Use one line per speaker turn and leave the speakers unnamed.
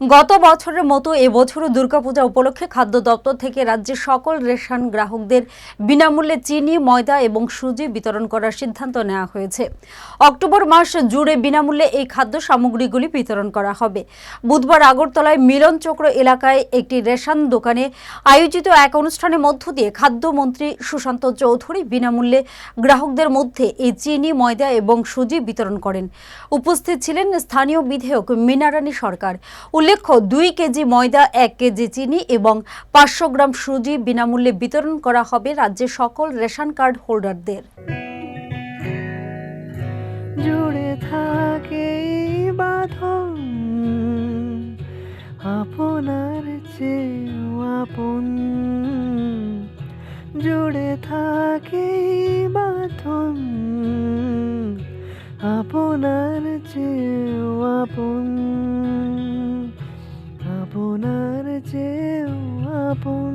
গত বছরের মতো এবছরও দুর্গাপূজা উপলক্ষে খাদ্য দপ্তর থেকে রাজ্যের সকল রেশন গ্রাহকদের বিনামূল্যে চিনি, ময়দা এবং সুজি বিতরণ করার সিদ্ধান্ত নেওয়া হয়েছে। অক্টোবর মাস জুড়ে বিনামূল্যে এই খাদ্য সামগ্রীগুলি বিতরণ করা হবে। বুধবার আগরতলায় মিলন চক্র এলাকায় একটি রেশন দোকানে আয়োজিত এক অনুষ্ঠানের মধ্য দিয়ে খাদ্যমন্ত্রী সুশান্ত চৌধুরী বিনামূল্যে গ্রাহকদের মধ্যে এই চিনি, ময়দা এবং সুজি বিতরণ করেন। উপস্থিত ছিলেন স্থানীয় বিধায়ক মিনারানী সরকার। উল্লেখ্য, দুই কেজি ময়দা, এক কেজি চিনি এবং পাঁচশো গ্রাম সুজি বিনামূল্যে বিতরণ করা হবে রাজ্যের সকল রেশন কার্ড হোল্ডারদের।
জুড়ে থাকে বাঁধন, আপনার চেয়েও আপন। জুড়ে থাকে বাঁধন, আপনার চেয়েও আপন। আপনার চেয়েও আপন